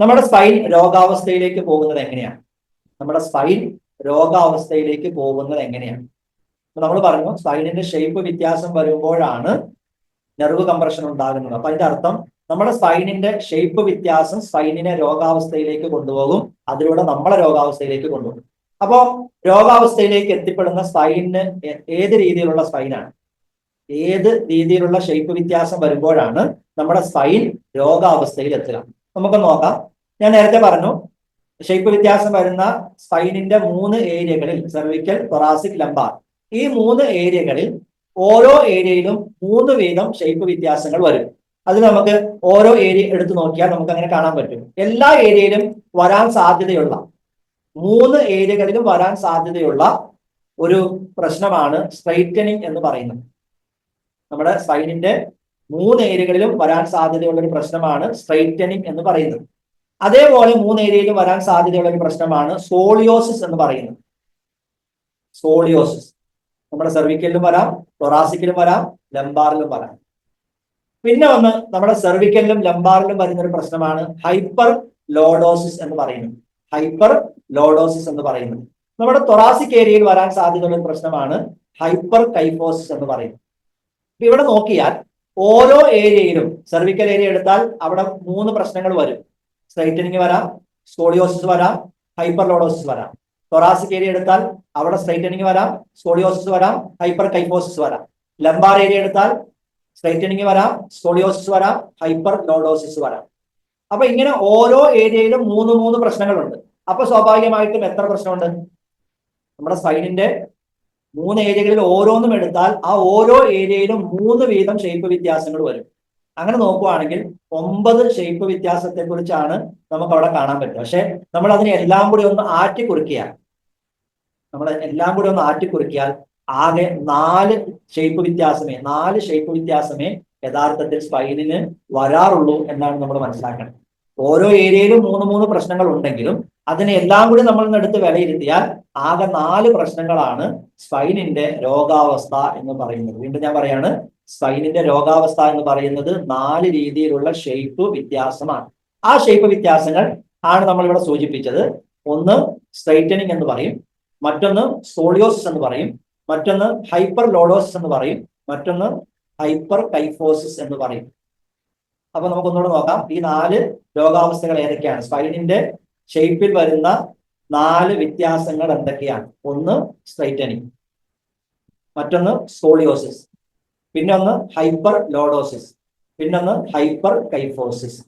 നമ്മുടെ സ്പൈൻ രോഗാവസ്ഥയിലേക്ക് പോകുന്നത് എങ്ങനെയാണ്? നമ്മുടെ സ്പൈൻ രോഗാവസ്ഥയിലേക്ക് പോകുന്നത് എങ്ങനെയാണ്? നമ്മൾ പറഞ്ഞു സ്പൈനിന്റെ ഷേപ്പ് വ്യത്യാസം വരുമ്പോഴാണ് നെർവ് കംപ്രഷൻ ഉണ്ടാകുന്നത്. അപ്പൊ അതിന്റെ അർത്ഥം നമ്മുടെ സ്പൈനിന്റെ ഷേപ്പ് വ്യത്യാസം സ്പൈനിനെ രോഗാവസ്ഥയിലേക്ക് കൊണ്ടുപോകും അതിലൂടെ നമ്മളെ രോഗാവസ്ഥയിലേക്ക് കൊണ്ടുപോകും. അപ്പോ രോഗാവസ്ഥയിലേക്ക് എത്തിപ്പെടുന്ന സ്പൈനിന് ഏത് രീതിയിലുള്ള സ്പൈനാണ് ഏത് രീതിയിലുള്ള ഷേപ്പ് വ്യത്യാസം വരുമ്പോഴാണ് നമ്മുടെ സ്പൈൻ രോഗാവസ്ഥയിൽ എത്തുക. നമുക്ക് നോക്കാം. ഞാൻ നേരത്തെ പറഞ്ഞു ഷേപ്പ് വ്യത്യാസം വരുന്ന സ്പൈനിന്റെ മൂന്ന് ഏരിയകളിൽ സെർവിക്കൽ തൊറാസിക് ലംബാർ ഈ മൂന്ന് ഏരിയകളിൽ ഓരോ ഏരിയയിലും മൂന്ന് വീതം ഷേപ്പ് വ്യത്യാസങ്ങൾ വരും. അത് നമുക്ക് ഓരോ ഏരിയ എടുത്തു നോക്കിയാൽ നമുക്ക് അങ്ങനെ കാണാൻ പറ്റും. എല്ലാ ഏരിയയിലും വരാൻ സാധ്യതയുള്ള മൂന്ന് ഏരിയകളിലും വരാൻ സാധ്യതയുള്ള ഒരു പ്രശ്നമാണ് സ്ട്രൈറ്റനിങ് എന്ന് പറയുന്നത്. നമ്മുടെ സ്പൈനിന്റെ മൂന്ന് ഏരിയകളിലും വരാൻ സാധ്യതയുള്ള ഒരു പ്രശ്നമാണ് സ്ട്രൈറ്റനിങ് എന്ന് പറയുന്നത്. അതേപോലെ മൂന്ന് ഏരിയയിലും വരാൻ സാധ്യതയുള്ള ഒരു പ്രശ്നമാണ് സോളിയോസിസ് എന്ന് പറയുന്നത്. സോളിയോസിസ് നമ്മുടെ സെർവിക്കലിലും വരാം ടൊറാസിക്കലും വരാം ലംബാറിലും വരാം. പിന്നെ ഒന്ന് നമ്മുടെ സെർവിക്കലിലും ലംബാറിലും വരുന്ന ഒരു പ്രശ്നമാണ് ഹൈപ്പർ ലോഡോസിസ് എന്ന് പറയുന്നത്. ഹൈപ്പർ ലോഡോസിസ് എന്ന് പറയുന്നത്. നമ്മുടെ തൊറാസിക് ഏരിയയിൽ വരാൻ സാധ്യതയുള്ള ഒരു പ്രശ്നമാണ് ഹൈപ്പർ കൈഫോസിസ് എന്ന് പറയുന്നത്. ഇവിടെ നോക്കിയാൽ ഓരോ ഏരിയയിലും സെർവിക്കൽ ഏരിയ എടുത്താൽ അവിടെ മൂന്ന് പ്രശ്നങ്ങൾ വരും. സ്ട്രൈറ്റനിങ് വരാം സ്കോളിയോസിസ് വരാം ഹൈപ്പർ ലോഡോസിസ് വരാം. തൊറാസിക് ഏരിയ എടുത്താൽ അവിടെ സ്ട്രൈറ്റനിങ് വരാം സ്കോളിയോസിസ് വരാം ഹൈപ്പർ കൈഫോസിസ് വരാം. ലംബാർ ഏരിയ എടുത്താൽ സ്ട്രൈറ്റനിങ് വരാം സ്കോളിയോസിസ് വരാം ഹൈപ്പർ ലോഡോസിസ് വരാം. അപ്പൊ ഇങ്ങനെ ഓരോ ഏരിയയിലും മൂന്ന് മൂന്ന് പ്രശ്നങ്ങളുണ്ട്. അപ്പൊ സ്വാഭാവികമായിട്ടും എത്ര പ്രശ്നമുണ്ട്? നമ്മുടെ സ്പൈനിന്റെ മൂന്ന് ഏരിയകളിൽ ഓരോന്നും എടുത്താൽ ആ ഓരോ ഏരിയയിലും മൂന്ന് വീതം ഷേപ്പ് വ്യത്യാസങ്ങൾ വരും. അങ്ങനെ നോക്കുവാണെങ്കിൽ ഒമ്പത് ഷേപ്പ് വ്യത്യാസത്തെ കുറിച്ചാണ് നമുക്ക് അവിടെ കാണാൻ പറ്റും പക്ഷെ നമ്മൾ അതിനെ എല്ലാം കൂടി ഒന്ന് ആറ്റി കുറിക്കുക നമ്മൾ എല്ലാം കൂടി ഒന്ന് ആറ്റി കുറിക്കിയാൽ ആകെ നാല് ഷേപ്പ് വ്യത്യാസമേ നാല് ഷേപ്പ് വ്യത്യാസമേ യഥാർത്ഥത്തിൽ സ്പൈനിന് വരാറുള്ളൂ എന്നാണ് നമ്മൾ മനസ്സിലാക്കേണ്ടത്. ഓരോ ഏരിയയിലും മൂന്ന് മൂന്ന് പ്രശ്നങ്ങൾ ഉണ്ടെങ്കിലും അതിനെ എല്ലാം കൂടി നമ്മൾ എടുത്ത് വിലയിരുത്തിയാൽ ആകെ നാല് പ്രശ്നങ്ങളാണ് സ്പൈനിന്റെ രോഗാവസ്ഥ എന്ന് പറയുന്നത്. വീണ്ടും ഞാൻ പറയാണ് സ്പൈനിന്റെ രോഗാവസ്ഥ എന്ന് പറയുന്നത് നാല് രീതിയിലുള്ള ഷേപ്പ് വ്യത്യാസമാണ്. ആ ഷേപ്പ് വ്യത്യാസങ്ങൾ ആണ് നമ്മൾ ഇവിടെ സൂചിപ്പിച്ചത്. ഒന്ന് സ്ട്രൈറ്റനിങ് എന്ന് പറയും. മറ്റൊന്ന് സോളിയോസിസ് എന്ന് പറയും. മറ്റൊന്ന് ഹൈപ്പർ ലോഡോസിസ് എന്ന് പറയും. മറ്റൊന്ന് ഹൈപ്പർ കൈഫോസിസ് എന്ന് പറയും. അപ്പൊ നമുക്കൊന്നുകൂടെ നോക്കാം. ഈ നാല് രോഗാവസ്ഥകൾ ഏതൊക്കെയാണ്? സ്പൈനിന്റെ ഷേപ്പിൽ വരുന്ന നാല് വ്യത്യാസങ്ങൾ എന്തൊക്കെയാണ്? ഒന്ന് സ്ട്രൈറ്റനിങ് മറ്റൊന്ന് സ്കോളിയോസിസ് പിന്നൊന്ന് ഹൈപ്പർ ലോഡോസിസ് പിന്നൊന്ന് ഹൈപ്പർ കൈഫോസിസ്